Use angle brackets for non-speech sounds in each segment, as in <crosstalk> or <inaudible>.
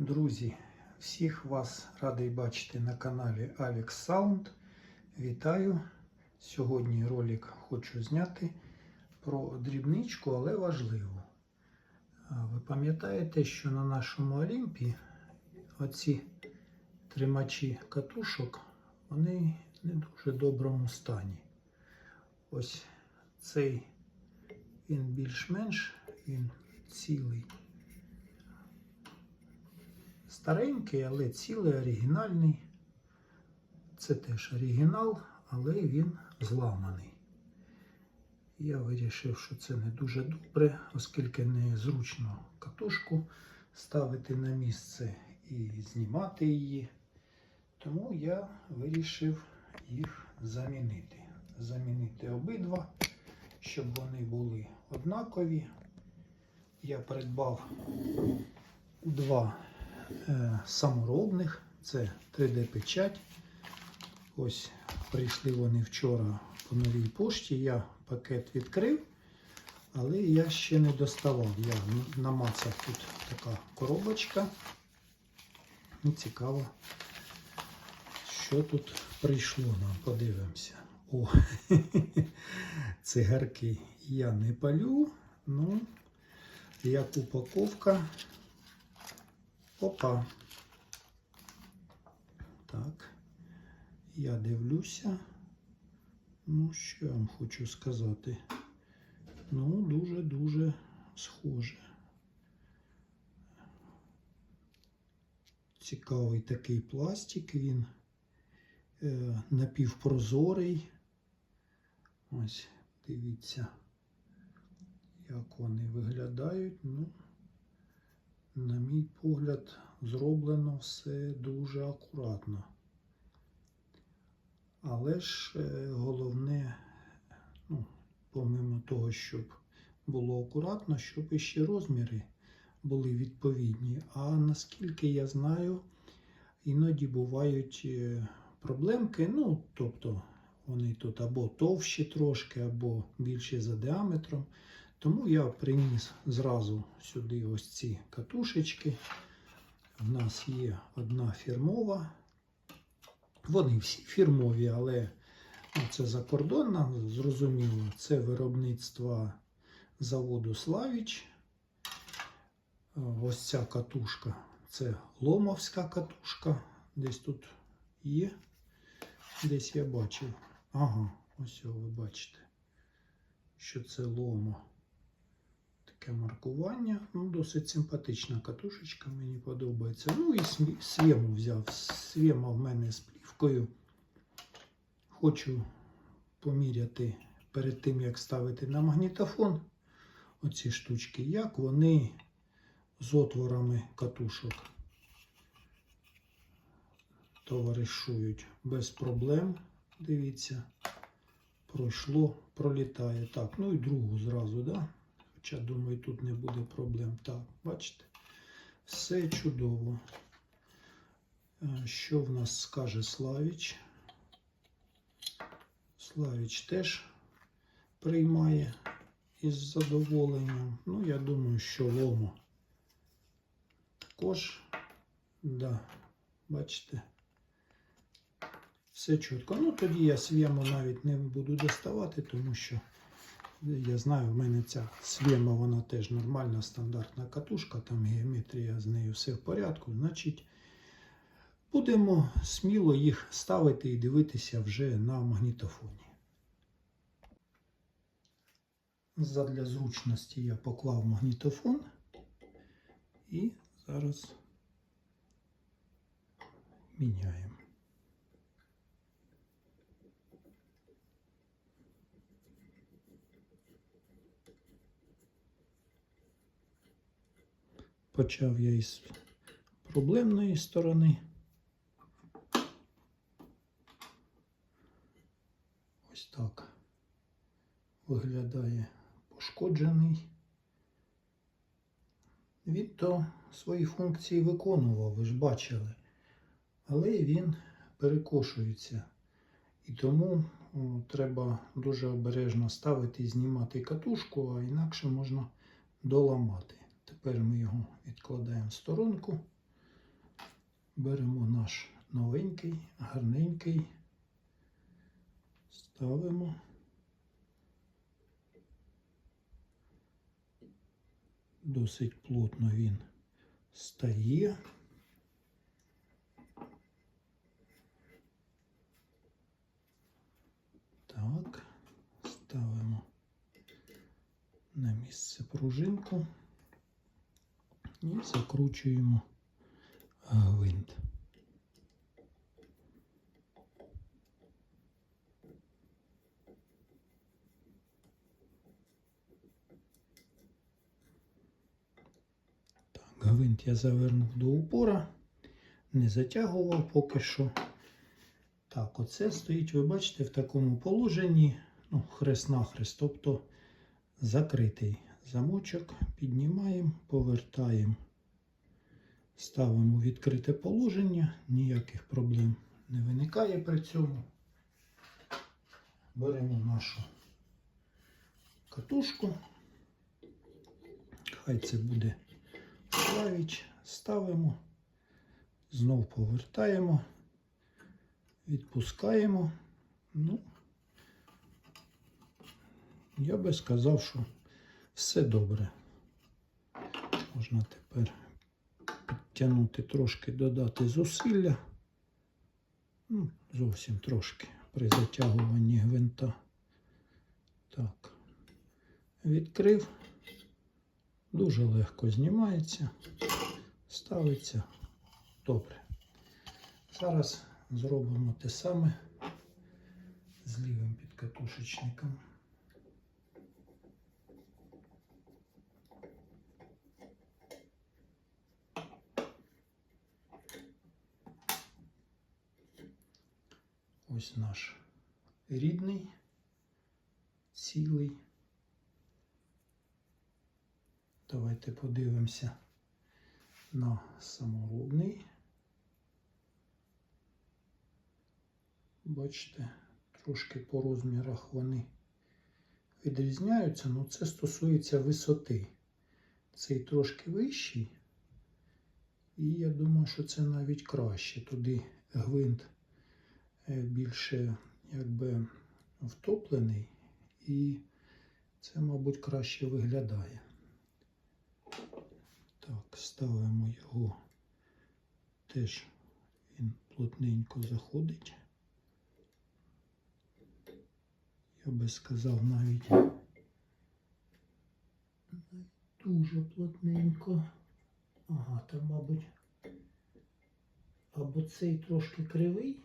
Друзі, всіх вас радий бачити на каналі Alex Sound. Вітаю! Сьогодні ролик хочу зняти про дрібничку, але важливу. Ви пам'ятаєте, що на нашому Олімпі оці тримачі катушок, вони не дуже доброму стані. Ось цей він більш-менш, він цілий. Старенький, але цілий, оригінальний. Це теж оригінал, але він зламаний. Я вирішив, що це не дуже добре, оскільки незручно катушку ставити на місце і знімати її. Тому я вирішив їх замінити. Замінити обидва, щоб вони були однакові. Я придбав два саморобних. Це 3D-печать. Ось прийшли вони вчора по новій пошті. Я пакет відкрив, але я ще не доставав. Я намацав тут така коробочка. І цікаво, що тут прийшло нам. Подивимося. О, <laughs> цигарки я не палю. Ну, як упаковка. Опа. Так. Я дивлюся. Ну, що я вам хочу сказати? Ну, дуже-дуже схоже. Цікавий такий пластик, він е, напівпрозорий. Ось, дивіться, як вони виглядають. Ну, на мій погляд, зроблено все дуже акуратно. Але ж е, головне, ну, помимо того, щоб було акуратно, щоб іще розміри були відповідні. А наскільки я знаю, іноді бувають е, проблемки. Ну, тобто вони тут або товщі трошки, або більші за діаметром. Тому я приніс зразу сюди ось ці катушечки. У нас є одна фірмова. Вони всі фірмові, але ну, це закордонна, зрозуміло, це виробництво заводу Славіч. Ось ця катушка. Це ломовська катушка. Десь тут є. Десь я бачив. Ага, ось його ви бачите, що це ломо. Таке маркування. Ну, Досить симпатична катушечка, мені подобається. Ну і свєму взяв. Свєма в мене з плівкою. Хочу поміряти перед тим, як ставити на магнітофон оці штучки, як вони з отворами катушок товаришують без проблем. Дивіться, пройшло, пролітає. Так, ну і другу зразу, да? Хоча, думаю, тут не буде проблем. Так, бачите? Все чудово. Е, Що в нас скаже Славіч? Славіч теж приймає із задоволенням. Ну, я думаю, що ломо також, да, бачите, все чітко. Ну, тоді я свєму навіть не буду доставати, тому що я знаю, в мене ця свєма, вона теж нормальна стандартна катушка, там геометрія з нею все в порядку. Значить, будемо сміло їх ставити і дивитися вже на магнітофоні. Задля зручності я поклав магнітофон і зараз міняємо. Почав я із проблемної сторони. Ось так виглядає пошкоджений. Він то свої функції виконував, ви ж бачили, але він перекошується. І тому треба дуже обережно ставити і знімати катушку, а інакше можна доламати. Тепер ми його відкладаємо в сторонку. Беремо наш новенький, гарненький, ставимо. Досить плотно він стає. Так, ставимо на місце пружинку і закручуємо гвинт. Так, гвинт я завернув до упора, не затягував поки що. Так, оце стоїть, ви бачите, в такому положенні, ну, хрест-нахрест, тобто закритий замочок, піднімаємо, повертаємо, ставимо відкрите положення, ніяких проблем не виникає при цьому. Беремо нашу катушку, хай це буде клавіч, ставимо, знов повертаємо, відпускаємо. Ну, я би сказав, що все добре. Можна тепер підтягнути трошки, додати зусилля. Ну, зовсім трошки при затягуванні гвинта. Так, відкрив. Дуже легко знімається, ставиться добре. Зараз зробимо те саме з лівим підкатушечником. Ось наш рідний, цілий. Давайте подивимося на саморобний. Бачите, трошки по розмірах вони відрізняються, але це стосується висоти. Цей трошки вищий. І я думаю, що це навіть краще. Туди гвинт більше якби втоплений, і це, мабуть, краще виглядає. Так, ставимо його теж він плотненько заходить. Я би сказав навіть дуже плотненько. Ага, там, мабуть, або цей трошки кривий,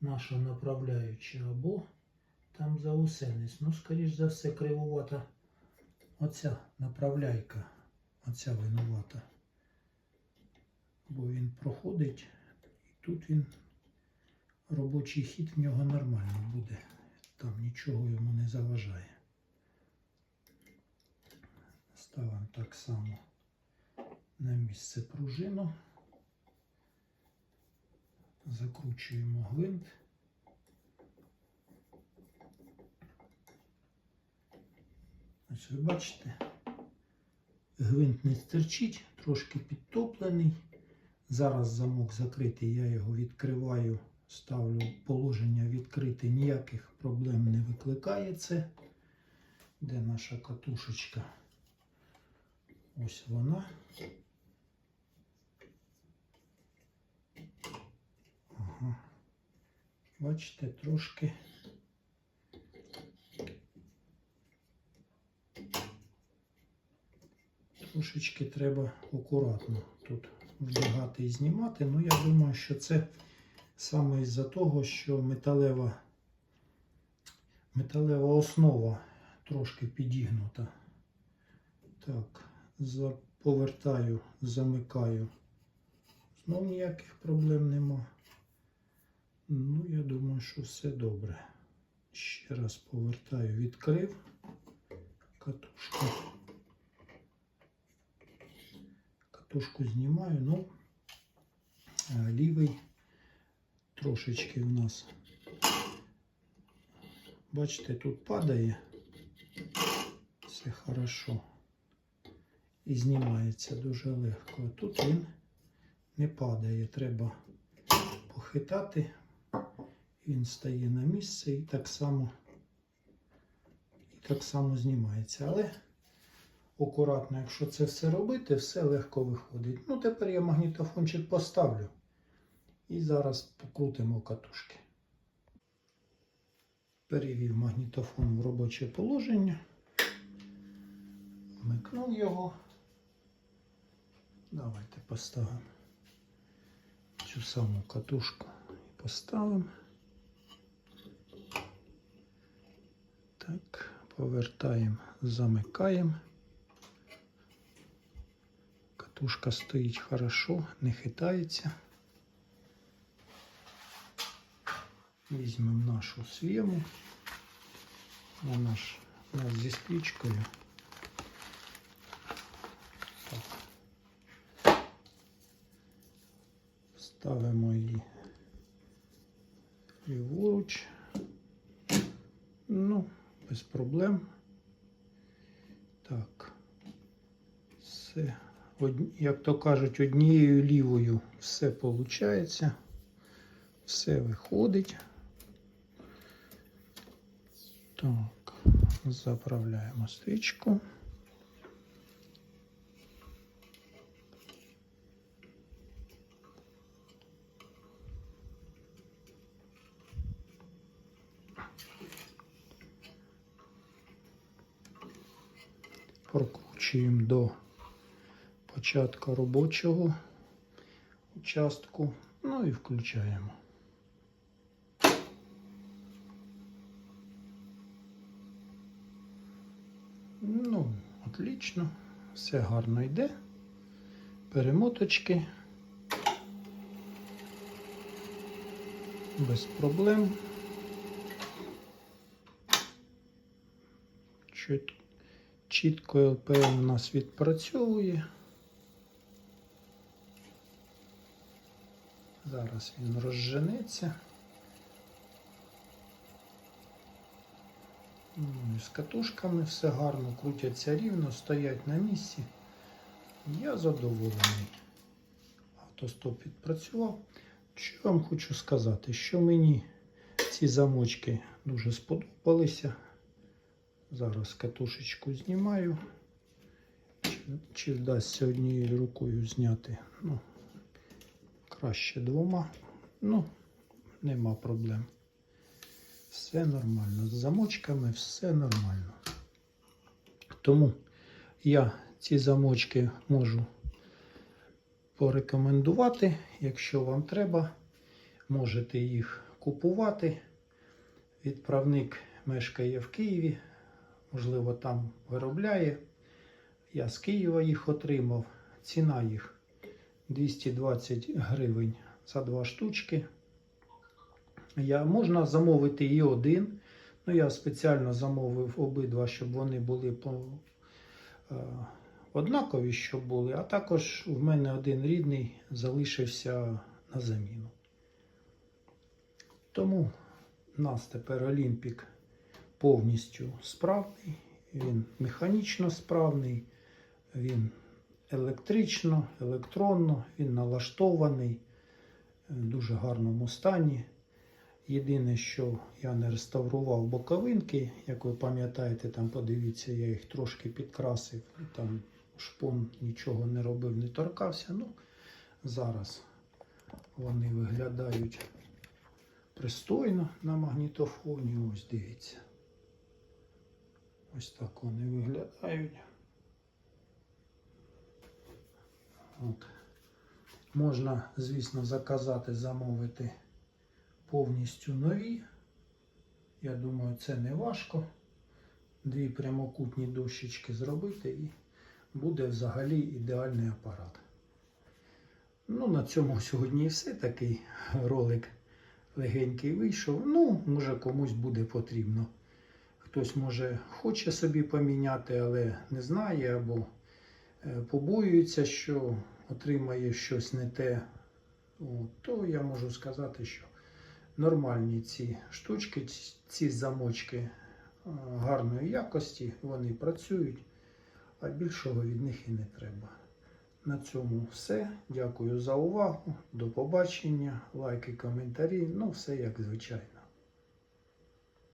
наша направляюча, або там заусенець. Ну, скоріш за все, кривувата оця направляйка. Оця винувата. Бо він проходить, і тут він робочий хід в нього нормальний буде. Там нічого йому не заважає. Ставимо так само на місце пружину. Закручуємо гвинт. Ось ви бачите, гвинт не стерчить, трошки підтоплений. Зараз замок закритий, я його відкриваю, ставлю положення відкрите, ніяких проблем не викликає це. Де наша катушечка? Ось вона. Бачите, трошки. Трошечки треба акуратно тут вдягати і знімати. Ну, я думаю, що це саме із-за того, що металева, металева основа трошки підігнута. Так, повертаю, замикаю. Знову ніяких проблем нема. Ну, я думаю, що все добре. Ще раз повертаю, відкрив катушку. Катушку знімаю, ну, лівий трошечки в нас, бачите, тут падає. Все хорошо. І знімається дуже легко. Тут він не падає. Треба похитати. Він стає на місце і так само, і так само знімається. Але акуратно, якщо це все робити, все легко виходить. Ну, тепер я магнітофончик поставлю. І зараз покрутимо катушки. Перевів магнітофон в робоче положення. Вмикнув його. Давайте поставимо цю саму катушку і поставимо. Так, повертаємо, замикаємо. Катушка стоїть хорошо, не хитається. Візьмемо нашу схему на наш у нас зі стрічкою. Так. Ставимо її ліворуч. Ну, без проблем. Так. Все. Як то кажуть, однією лівою все виходить. Все виходить. Так, заправляємо стрічку. Прокручуємо до початку робочого участку. Ну і включаємо. Ну, отлично. Все гарно йде. Перемоточки. Без проблем. Чіт- Чітко LPM у нас відпрацьовує. Зараз він розженеться. Ну, з катушками все гарно, крутяться рівно, стоять на місці. Я задоволений. Автостоп відпрацював. Що я вам хочу сказати, що мені ці замочки дуже сподобалися. Зараз катушечку знімаю. Чи, чи вдасться однією рукою зняти? Ну, краще двома. Ну, нема проблем. Все нормально. З замочками все нормально. Тому я ці замочки можу порекомендувати. Якщо вам треба, можете їх купувати. Відправник мешкає в Києві, можливо, там виробляє. Я з Києва їх отримав. Ціна їх 220 гривень за два штучки. Я, можна замовити і один. Ну, я спеціально замовив обидва, щоб вони були по, е, однакові, щоб були. А також в мене один рідний залишився на заміну. Тому нас тепер Олімпік повністю справний, він механічно справний, він електрично, електронно, він налаштований в дуже гарному стані. Єдине, що я не реставрував боковинки, як ви пам'ятаєте, там подивіться, я їх трошки підкрасив, там шпон нічого не робив, не торкався. Ну, зараз вони виглядають пристойно на магнітофоні. Ось дивіться. Ось так вони виглядають. От. Можна, звісно, заказати, замовити повністю нові. Я думаю, це не важко. Дві прямокутні дощечки зробити і буде взагалі ідеальний апарат. Ну, на цьому сьогодні і все. Такий ролик легенький вийшов. Ну, може комусь буде потрібно. Хтось може хоче собі поміняти, але не знає, або е, побоюється, що отримає щось не те. То я можу сказати, що нормальні ці штучки, ці- замочки е, гарної якості, вони працюють, а більшого від них і не треба. На цьому все. Дякую за увагу. До побачення. Лайки, коментарі. Ну, все як звичайно.